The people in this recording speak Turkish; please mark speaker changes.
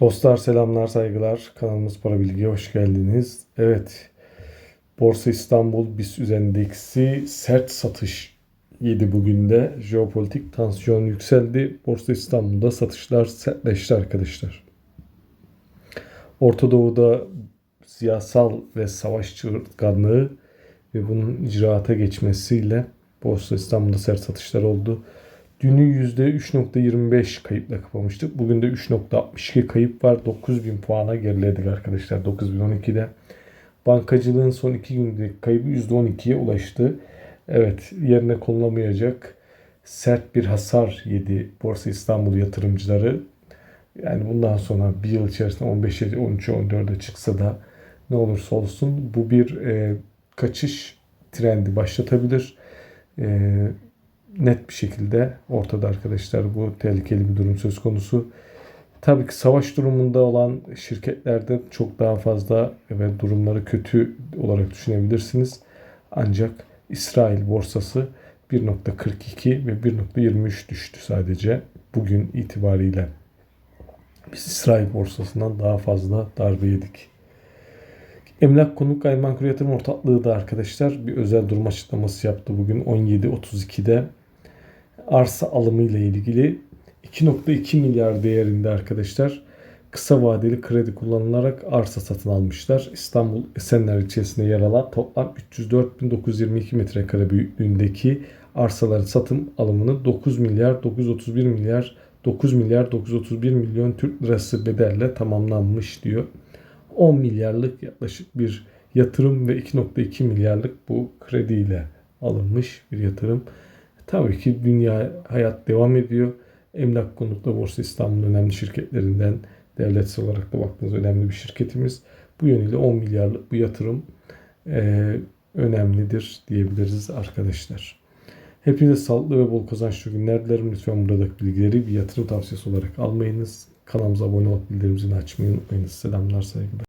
Speaker 1: Dostlar selamlar saygılar. Kanalımız Para Bilgi'ye hoş geldiniz. Evet. Borsa İstanbul BIST endeksi sert satış yedi bugün de. Jeopolitik tansiyon yükseldi. Borsa İstanbul'da satışlar sertleşti arkadaşlar. Orta Doğu'da siyasal ve savaş çığırtkanlığı ve bunun icraata geçmesiyle Borsa İstanbul'da sert satışlar oldu. Dünü %3.25 kayıpla kapamıştık. Bugün de 3.62 kayıp var. 9000 puana geriledik arkadaşlar 9012'de. Bankacılığın son 2 gündeki kaybı %12'ye ulaştı. Evet yerine konulamayacak sert bir hasar yedi Borsa İstanbul yatırımcıları. Yani bundan sonra bir yıl içerisinde 15'e, 13'e, 14'e çıksa da ne olursa olsun bu bir e, kaçış trendi başlatabilir. E, net bir şekilde ortada arkadaşlar bu tehlikeli bir durum söz konusu. Tabii ki savaş durumunda olan şirketlerde çok daha fazla ve durumları kötü olarak düşünebilirsiniz. Ancak İsrail borsası 1.42 ve 1.23 düştü sadece bugün itibariyle. Biz İsrail borsasından daha fazla darbe yedik. Emlak Konuk Gayrimenkul Yatırım Ortaklığı da arkadaşlar bir özel durum açıklaması yaptı bugün 17.32'de arsa alımı ile ilgili 2.2 milyar değerinde arkadaşlar kısa vadeli kredi kullanılarak arsa satın almışlar. İstanbul Esenler ilçesinde yer alan toplam 304.922 metrekare büyüklüğündeki arsaların satım alımını 9 milyar 931 milyar 9 milyar 931 milyon Türk lirası bedelle tamamlanmış diyor. 10 milyarlık yaklaşık bir yatırım ve 2.2 milyarlık bu krediyle alınmış bir yatırım. Tabii ki dünya hayat devam ediyor. Emlak Konut'la Borsa İstanbul'un önemli şirketlerinden devletsel olarak da baktığınız önemli bir şirketimiz. Bu yönüyle 10 milyarlık bu yatırım e, önemlidir diyebiliriz arkadaşlar. Hepinize sağlıklı ve bol kazançlı günler dilerim. Lütfen buradaki bilgileri bir yatırım tavsiyesi olarak almayınız. Kanalımıza abone olup bildirimini açmayı unutmayınız. Selamlar, saygılar.